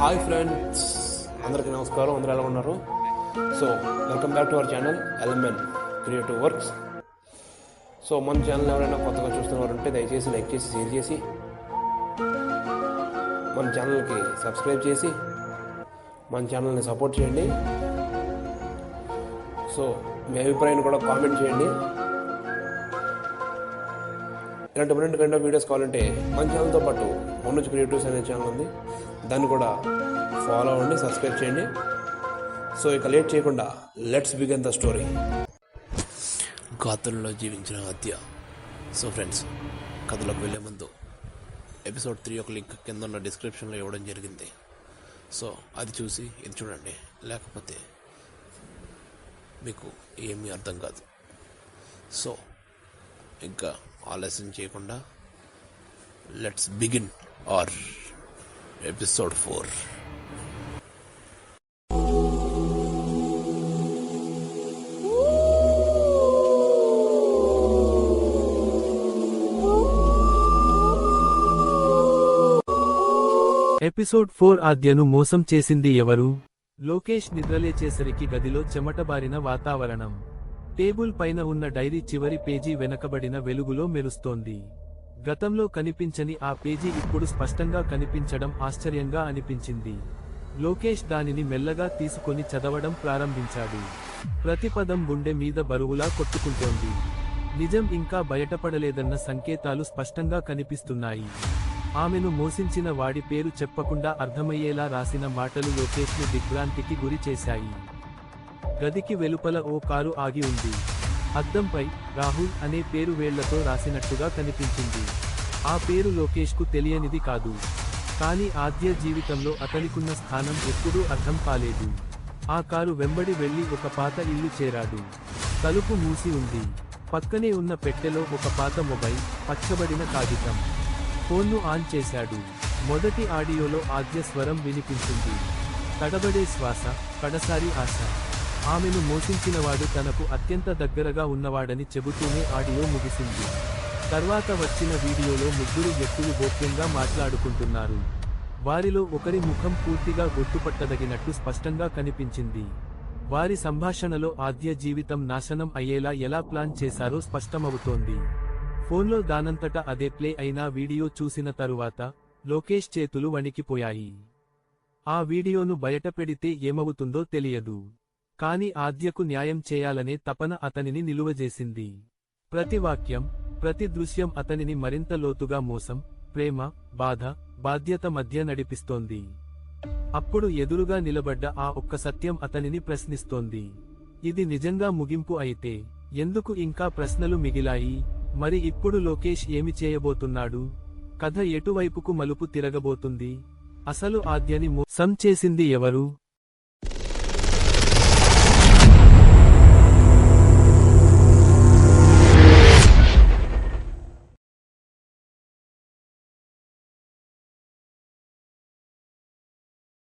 Hi friends అందరికీ నమస్కారం. అందరూ ఎలా ఉన్నారు? So welcome back to our channel LMN creative works so మన ఛానల్ ఎవరైనా కొత్తగా చూస్తున్నవారు ఉంటే దయచేసి లైక్ చేసి షేర్ చేసి మన ఛానల్కి సబ్స్క్రైబ్ చేసి మన ఛానల్ని సపోర్ట్ చేయండి. సో మీ అభిప్రాయాన్ని కూడా కామెంట్ చేయండి. ఇలాంటి మరిన్ని కైండ్ ఆఫ్ వీడియోస్ కావాలంటే మన ఛానల్తో పాటు మనోజ్ క్రియేటివ్స్ అనే ఛానల్ ఉంది. దాన్ని కూడా ఫాలో అవ్వండి సబ్స్క్రైబ్ చేయండి. సో ఇక లేట్ చేయకుండా లెట్స్ బిగిన్ ద స్టోరీ గాతుల్లో జీవించిన హత్య. సో ఫ్రెండ్స్ కథలోకి వెళ్ళే ముందు ఎపిసోడ్ త్రీ ఒక లింక్ కింద ఉన్న డిస్క్రిప్షన్లో ఇవ్వడం జరిగింది. సో అది చూసి ఇది చూడండి. లేకపోతే మీకు ఏమీ అర్థం కాదు. సో ఇంకా ఆలస్యం చేయకుండా let's begin our episode four. Episode four ఆద్యను మోసం చేసింది ఎవరు? లోకేష్ నిద్రలేచేసరికి గదిలో చెమటబారిన వాతావరణం. టేబుల్ పైన ఉన్న డైరీ చివరి పేజీ వెనకబడిన వెలుగులో మెరుస్తోంది. గతంలో కనిపించని ఆ పేజీ ఇప్పుడు స్పష్టంగా కనిపించడం ఆశ్చర్యంగా అనిపించింది. లోకేష్ దానిని మెల్లగా తీసుకొని చదవడం ప్రారంభించాడు. ప్రతి పదం గుండె మీద బరువులా కొట్టుకుంటోంది. నిజం ఇంకా బయటపడలేదన్న సంకేతాలు స్పష్టంగా కనిపిస్తున్నాయి. ఆమెను మోసించిన వాడి పేరు చెప్పకుండా అర్థమయ్యేలా రాసిన మాటలు లోకేష్ను దిగ్భ్రాంతికి గురి చేశాయి. గదికి వెలుపల ఓ కారు ఆగి ఉంది. అద్దంపై రాహుల్ అనే పేరు వేళ్ళతో రాసినట్టుగా కనిపించింది. ఆ పేరు లోకేష్కు తెలియనిది కాదు. కానీ ఆద్య జీవితంలో అతనికున్న స్థానం ఎప్పుడూ అర్థం కాలేదు. ఆ కారు వెంబడి వెళ్ళి ఒక పాత ఇల్లు చేరాడు. తలుపు మూసి ఉంది. పక్కనే ఉన్న పెట్టెలో ఒక పాత మొబైల్ పచ్చబడిన కాగితం. ఫోన్ను ఆన్ చేశాడు. మొదటి ఆడియోలో ఆద్య స్వరం వినిపించింది. తడబడే శ్వాస కడసారి ఆశ. ఆమెను మోసించినవాడు తనకు అత్యంత దగ్గరగా ఉన్నవాడని చెబుతూనే ఆడియో ముగిసింది. తర్వాత వచ్చిన వీడియోలో ముగ్గురు వ్యక్తులు గోప్యంగా మాట్లాడుకుంటున్నారు. వారిలో ఒకరి ముఖం పూర్తిగా గుర్తుపట్టదగినట్టు స్పష్టంగా కనిపించింది. వారి సంభాషణలో ఆద్య జీవితం నాశనం అయ్యేలా ఎలా ప్లాన్ చేశారో స్పష్టమవుతోంది. ఫోన్లో దానంతట అదే ప్లే అయిన వీడియో చూసిన తరువాత లోకేష్ చేతులు వణికిపోయాయి. ఆ వీడియోను బయటపెడితే ఏమవుతుందో తెలియదు. కాని ఆద్యకు న్యాయం చేయాలనే తపన అతనిని నిలువజేసింది. ప్రతి వాక్యం ప్రతి దృశ్యం అతనిని మరింత లోతుగా మోసం ప్రేమ బాధ బాధ్యత మధ్య నడిపిస్తోంది. అప్పుడు ఎదురుగా నిలబడ్డ ఆ ఒక్క సత్యం అతనిని ప్రశ్నిస్తోంది. ఇది నిజంగా ముగింపు అయితే ఎందుకు ఇంకా ప్రశ్నలు మిగిలాయి? మరి ఇప్పుడు లోకేష్ ఏమి చేయబోతున్నాడు? కథ ఎటువైపుకు మలుపు తిరగబోతుంది? అసలు ఆద్యని మోసం చేసింది ఎవరు?